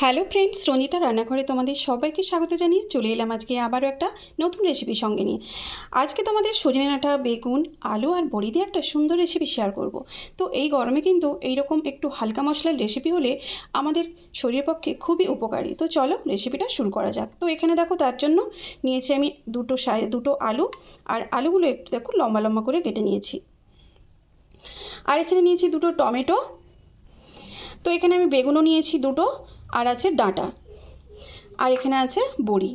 Hello friends Ranjita রান্নাঘরে তোমাদের সবাইকে স্বাগত জানিয়ে চলে এলাম আজকে আবারও একটা নতুন রেসিপি সঙ্গে নিয়ে। আজকে তোমাদের সজনে ডাঁটা, বেগুন, আলু আর বড়ি দিয়ে একটা সুন্দর রেসিপি শেয়ার করব। তো এই গরমে কিন্তু এইরকম একটু হালকা মশলার রেসিপি হলে আমাদের শরীরের পক্ষে খুবই উপকারী। তো চলো রেসিপিটা শুরু করা যাক। তো এখানে দেখো তার জন্য নিয়েছি আমি দুটো দুটো আলু আর আলুগুলো একটু দেখো লম্বা লম্বা করে কেটে নিয়েছি। আর এখানে নিয়েছি দুটো টমেটো। তো এখানে আমি বেগুনও নিয়েছি দুটো আর আছে ডাঁটা। আর এখানে আছে বড়ি।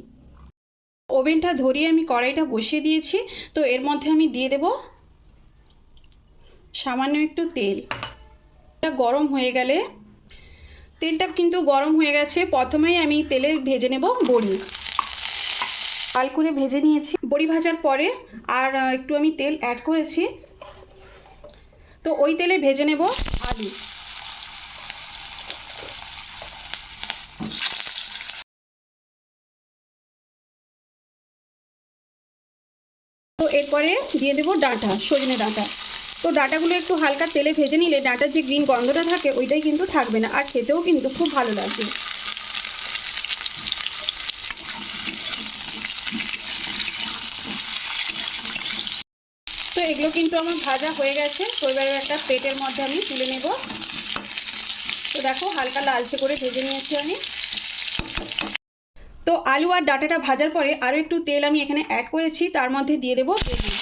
ওভেনটা ধরিয়ে আমি কড়াইটা বসিয়ে দিয়েছি। তো এর মধ্যে আমি দিয়ে দেব সামান্য একটু তেল। এটা গরম হয়ে গেলে তেলটা কিন্তু গরম হয়ে গেছে। প্রথমেই আমি তেলে ভেজে নেব বড়ি। লাল করে ভেজে নিয়েছি। বড়ি ভাজার পরে আর একটু আমি তেল অ্যাড করেছি। তো ওই তেলে ভেজে নেব আলু। তো এরপরে দিয়ে দেবো ডাঁটা, সজনে ডাঁটা। তো ডাঁটাগুলো একটু হালকা তেলে ভেজে নিলে ডাঁটার যে গ্রিন গন্ধটা থাকে, ওইটাই কিন্তু থাকবে না। আর খেতেও কিন্তু খুব ভালো লাগবে তো এগুলো কিন্তু আমার ভাজা হয়ে গেছে। তো এবারে একটা প্লেটের মধ্যে আমি তুলে নেব। তো দেখো হালকা লালচে করে ভেজে নিয়েছি আমি। আলু আর ডাটাটা ভাজার পরে আরও একটু তেল আমি এখানে অ্যাড করেছি, তার মধ্যে দিয়ে দেবো বেগুন।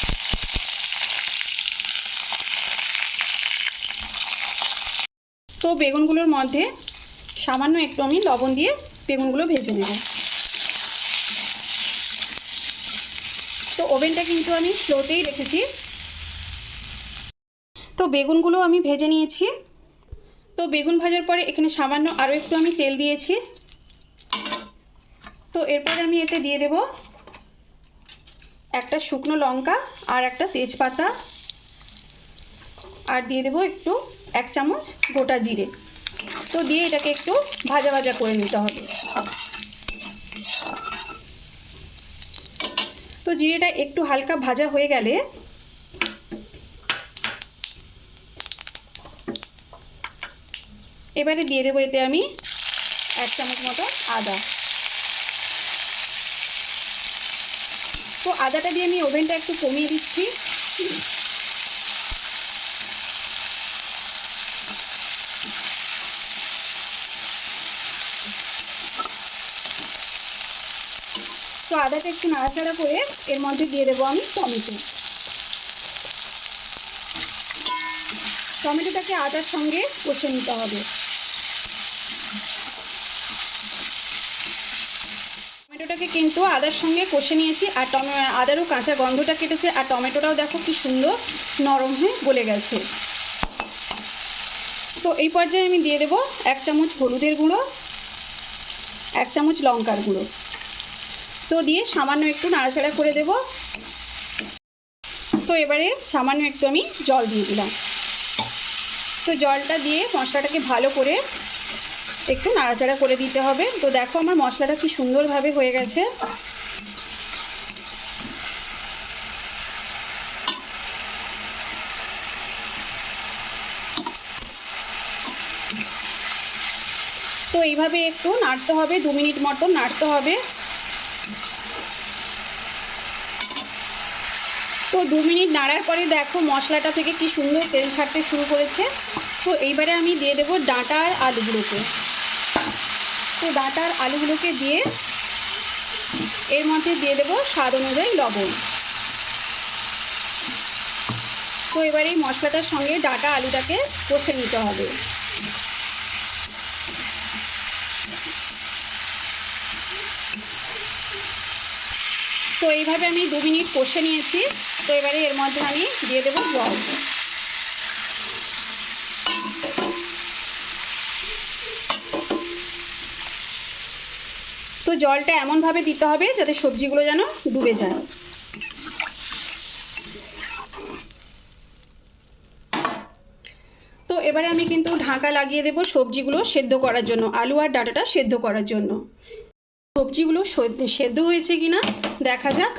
তো বেগুনগুলোর মধ্যে সামান্য একটু আমি লবণ দিয়ে বেগুনগুলো ভেজে নেব। তো ওভেনটা কিন্তু আমি স্লোতেই রেখেছি। তো বেগুনগুলো আমি ভেজে নিয়েছি। তো বেগুন ভাজার পরে এখানে সামান্য আরও একটু আমি তেল দিয়েছি। তো এরপরে আমি এতে দিয়ে দেব একটা শুকনো লঙ্কা আর একটা তেজপাতা। আর দিয়ে দেব একটু এক চামচ গোটা জিরে। তো দিয়ে এটাকে একটু ভাজা ভাজা করে নিতে হবে। তো জিরেটা একটু হালকা ভাজা হয়ে গেলে এবারে দিয়ে দেবো এতে আমি এক চামচ মতো আদা। তো আদাটা দিয়ে আমি ওভেনটা একটু কমিয়ে দিচ্ছি। তো আদাটা একটু নাড়াচাড়া করে এর মধ্যে দিয়ে দেবো আমি টমেটো। টমেটোটাকে আদার সঙ্গে কষে নিতে হবে। টমেটোটাকে কিন্তু আদার সঙ্গে কষে নিয়েছি, আর টমে, আদারও কাঁচা গন্ধটা কেটেছে, আর টমেটোটাও দেখো কি সুন্দর নরম হয়ে গলে গেছে। তো এই পর্যায়ে আমি দিয়ে দেবো এক চামচ হলুদের গুঁড়ো, এক চামচ লঙ্কার গুঁড়ো। তো দিয়ে সামান্য একটু নাড়াচাড়া করে দেব। তো এবারে সামান্য একটু আমি জল দিয়ে দিলাম। তো জলটা দিয়ে মশলাটাকে ভালো করে একটু নাড়াচাড়া করে দিতে হবে। তো দেখো আমার মশলাটা কি সুন্দরভাবে হয়ে গেছে। তো এইভাবে একটু নাড়তে হবে, দু মিনিট মতো নাড়তে হবে। তো দু মিনিট নাড়ার পরে দেখো মশলাটা থেকে কি সুন্দর তেল ছাড়তে শুরু করেছে। তো এইবারে আমি দিয়ে দেবো ডাঁটা আর আলুগুলোকে। তো ডাঁটা আর আলুগুলোকে দিয়ে এর মধ্যে দিয়ে দেবো স্বাদ অনুযায়ী লবণ। তো এবার এই মশলাটার সঙ্গে ডাঁটা আলুটাকে কষে নিতে হবে। তো এইভাবে আমি দু মিনিট কষে নিয়েছি। তো এবারে এর মধ্যে আমি দিয়ে দেবো জল। জলটা এমনভাবে দিতে হবে যাতে সবজিগুলো যেন ডুবে যায়। তো এবারে আমি কিন্তু ঢাকা লাগিয়ে দেবো সবজিগুলো সেদ্ধ করার জন্য, আলু আর ডাটাটা সেদ্ধ করার জন্য। সবজিগুলো সেদ্ধ হয়েছে কিনা দেখা যাক।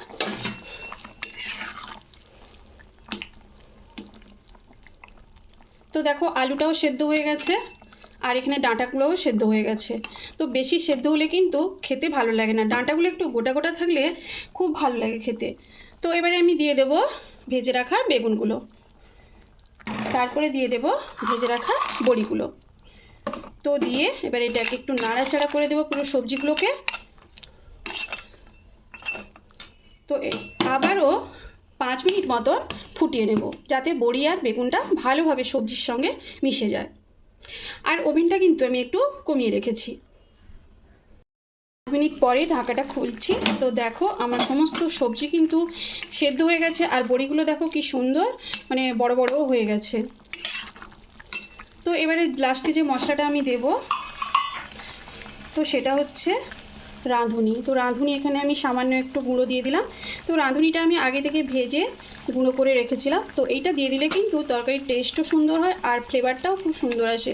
তো দেখো, আলুটাও সেদ্ধ হয়ে গেছে। আর এখানে ডাঁটাগুলোও সেদ্ধ হয়ে গেছে। তো বেশি সেদ্ধ হলে কিন্তু খেতে ভালো লাগে না। ডাঁটাগুলো একটু গোটা গোটা থাকলে খুব ভালো লাগে খেতে। তো এবারে আমি দিয়ে দেব ভেজে রাখা বেগুনগুলো। তারপরে দিয়ে দেব ভেজে রাখা বড়িগুলো। তো দিয়ে এবার এটাকে একটু নাড়াচাড়া করে দেবো পুরো সবজিগুলোকে। তো আবারও পাঁচ মিনিট মতন ফুটিয়ে নেব, যাতে বড়ি আর বেগুনটা ভালোভাবে সবজির সঙ্গে মিশে যায়। আর ওভেনটা কিন্তু আমি একটু কমিয়ে রেখেছি। মিনিট পরে ঢাকাটা খুলছি। তো দেখো, আমার সমস্ত সবজি কিন্তু সেদ্ধ হয়ে গেছে আর বড়িগুলো দেখো কি সুন্দর মানে বড় বড়ও হয়ে গেছে। তো এবারে লাস্টে যে মশলাটা আমি দেব, তো সেটা হচ্ছে রাঁধুনি। তো রাঁধুনি এখানে আমি সামান্য একটু গুঁড়ো দিয়ে দিলাম। তো রাঁধুনিটা আমি আগে থেকে ভেজে গুঁড়ো করে রেখেছিলাম। তো এইটা দিয়ে দিলে কিন্তু তরকারির টেস্টও সুন্দর হয় আর ফ্লেভারটাও খুব সুন্দর আসে।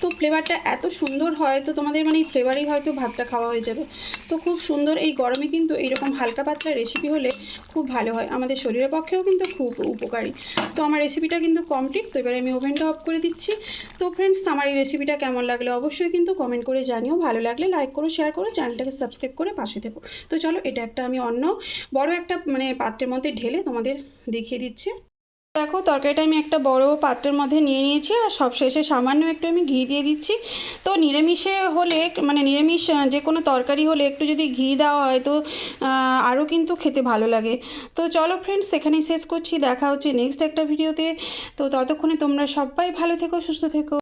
তো ফ্লেভারটা এত সুন্দর হয় তো তোমাদের মানে এই ফ্লেভারেই হয়তো ভাতটা খাওয়া হয়ে যাবে। তো খুব সুন্দর এই গরমে কিন্তু এইরকম হালকা পাতলা রেসিপি হলে খুব ভালো হয়। আমাদের শরীরের পক্ষেও কিন্তু খুব উপকারী। তো আমার রেসিপিটা কিন্তু কমপ্লিট তো এবারে আমি ওভেনটা অফ করে দিচ্ছি। তো ফ্রেন্ডস আমার এই রেসিপিটা কেমন লাগল অবশ্যই কিন্তু কমেন্ট করে জানিও। ভালো লাগলে লাইক করো শেয়ার করো চ্যানেলটাকে সাবস্ক্রাইব করে পাশে থেকো। তো চলো, এটা একটা আমি অন্য বড় মানে পাত্রের মধ্যে ঢেলে তোমাদের দেখিয়ে দিচ্ছি। দেখো, তরকারিটা আমি একটা বড় পাত্রের মধ্যে নিয়ে নিয়েছি আর সবশেষে সামান্য একটু আমি ঘি দিয়ে দিচ্ছি। তো নিরামিষে হলে মানে নিরামিষ যে কোনো তরকারি হলে একটু যদি ঘি দেওয়া হয় তো আরও কিন্তু খেতে ভালো লাগে। তো চলো ফ্রেন্ডস এখানেই শেষ করছি। দেখা হচ্ছে নেক্সট একটা ভিডিওতে। তো ততক্ষণে তোমরা সবাই ভালো থেকো, সুস্থ থেকো।